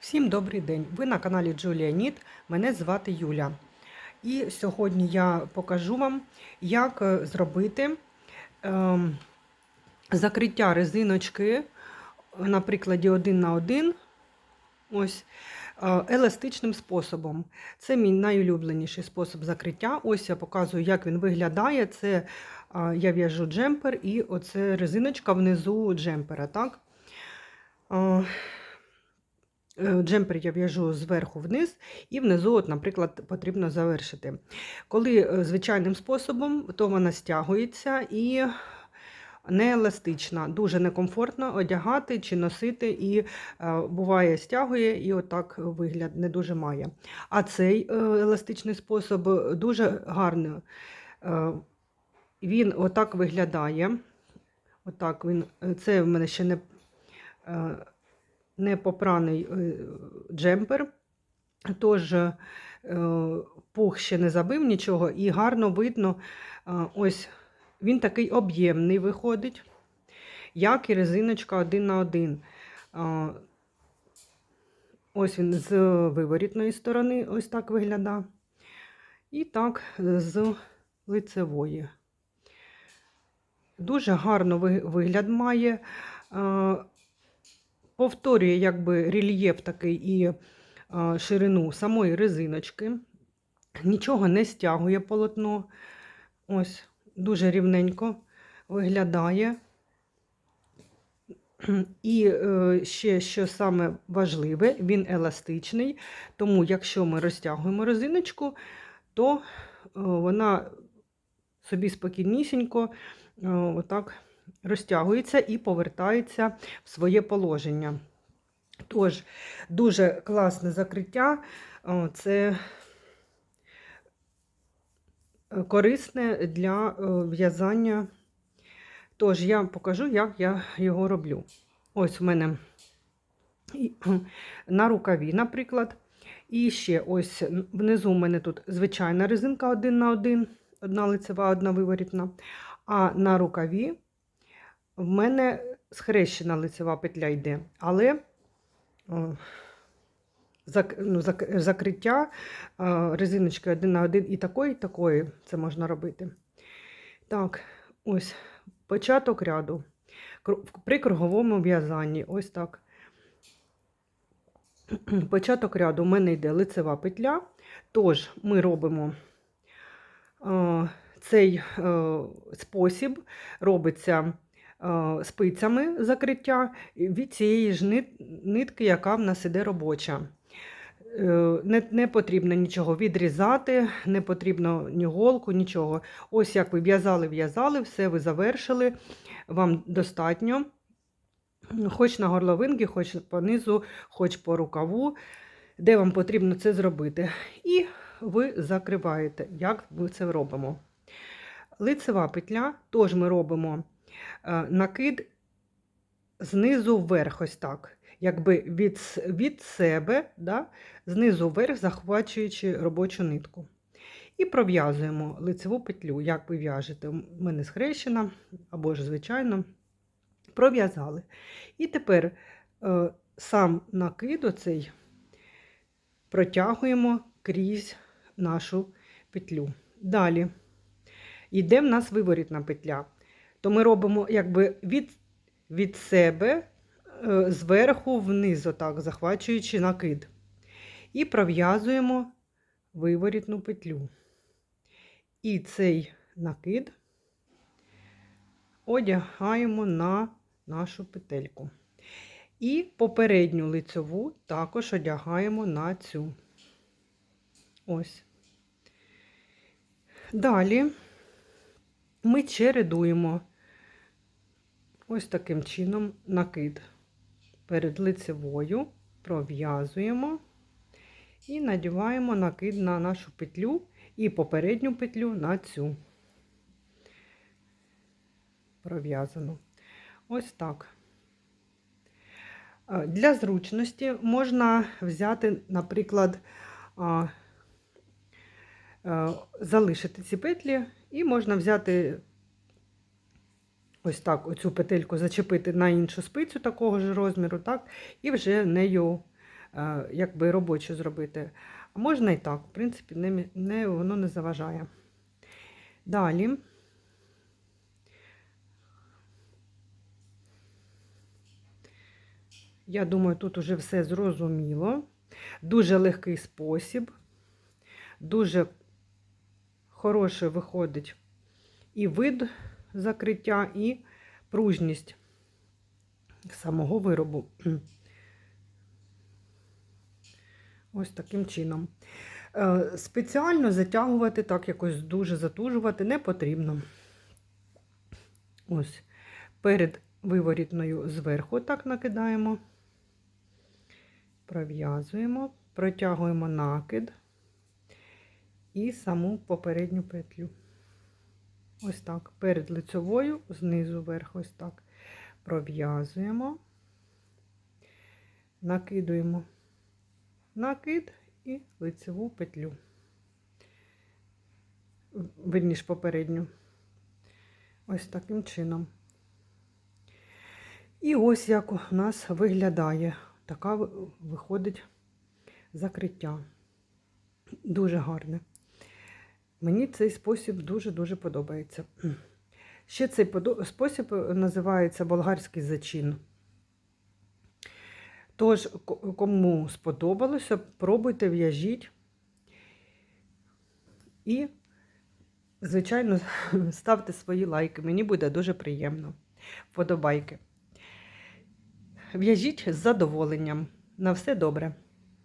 Всім добрий день! Ви на каналі Джулія Ніт. Мене звати Юля. І сьогодні я покажу вам, як е, зробити ем, закриття резиночки на прикладі один на один. Ось е, еластичним способом. Це мій найулюбленіший спосіб закриття. Ось я показую, як він виглядає. Це е, я в'яжу джемпер і оце резиночка внизу джемпера. Так? Е, Е, Джемпер я в'яжу зверху вниз, і внизу, от, наприклад, потрібно завершити. Коли е, звичайним способом, то вона стягується і не еластична, дуже некомфортно одягати чи носити, і е, буває стягує, і отак вигляд не дуже має. А цей е, еластичний спосіб дуже гарний. Е, він отак виглядає. Отак він, Це в мене ще не. Е, не попраний е, джемпер, тож е, пух ще не забив нічого, і гарно видно, е, ось він такий об'ємний виходить, як і резиночка один на один. Ось він з виворітної сторони, ось так виглядає. І так, з лицевої. Дуже гарно вигляд має повторює якби рельєф такий і ширину самої резиночки. Нічого не стягує полотно. Ось, дуже рівненько виглядає. І е, ще, що саме важливе, він еластичний, тому якщо ми розтягуємо резиночку, то е, вона собі спокійнісінько е, отак розтягується і повертається в своє положення. Тож, дуже класне закриття це е, корисне для е, в'язання. Тож, я покажу, як я його роблю. Ось у мене на рукаві, наприклад. І ще ось внизу у мене тут звичайна резинка один на один, одна лицева, одна виворітна. А на рукаві в мене схрещена лицева петля йде, але о, зак, ну, зак, закриття о, резиночки один на один і такої, і такої це можна робити. Так, ось початок ряду. При круговому в'язанні. Ось так. Початок ряду у мене йде лицева петля, тож ми робимо о, цей о, спосіб робиться спицями закриття від цієї ж нитки, яка в нас іде робоча. Е, не не потрібно нічого відрізати, не потрібно ні голку, нічого. Ось як ви в'язали-в'язали, все ви завершили, вам достатньо. Хоч на горловинки, хоч по низу, хоч по рукаву, де вам потрібно це зробити. І ви закриваєте, як ми це робимо. Лицева петля, теж ми робимо Е, накид знизу вверх, ось так, якби від від себе, да, знизу вверх, захвачуючи робочу нитку. І пров'язуємо лицеву петлю, як ви в'яжете. У мене схрещена, або ж, звичайно, пров'язали. І тепер е, сам накид оцей протягуємо крізь нашу петлю. Далі йде в нас виворітна петля то ми робимо якби від від себе е, зверху вниз, отак, захвачуючи накид. І пров'язуємо виворітну петлю. І цей накид одягаємо на нашу петельку. І попередню лицеву також одягаємо на цю. Ось. Далі ми чередуємо ось таким чином накид перед лицевою, пров'язуємо і надіваємо накид на нашу петлю і попередню петлю на цю пров'язану. Ось так. Для зручності можна взяти, наприклад, залишити ці петлі, і можна взяти ось так оцю петельку зачепити на іншу спицю такого ж розміру, так, і вже нею е, якби робочу зробити. А можна і так, в принципі, не, не, воно не заважає. Далі. Я думаю, тут уже все зрозуміло. Дуже легкий спосіб, дуже хороший виходить і вид закриття, і пружність самого виробу. Ось таким чином. Е, Спеціально затягувати, так якось дуже затужувати не потрібно. Ось перед виворітною зверху так накидаємо, пров'язуємо, протягуємо накид і саму попередню петлю. Ось так. Перед лицьовою, знизу вверх, ось так. Пров'язуємо, накидуємо накид і лицеву петлю. Верніш попередню. Ось таким чином. І ось як у нас виглядає. Така виходить закриття. Дуже гарне. Мені цей спосіб дуже-дуже подобається. Ще цей спосіб називається болгарський зачин. Тож, кому сподобалося, пробуйте, в'яжіть. І, звичайно, ставте свої лайки. Мені буде дуже приємно. Вподобайки. В'яжіть з задоволенням. На все добре.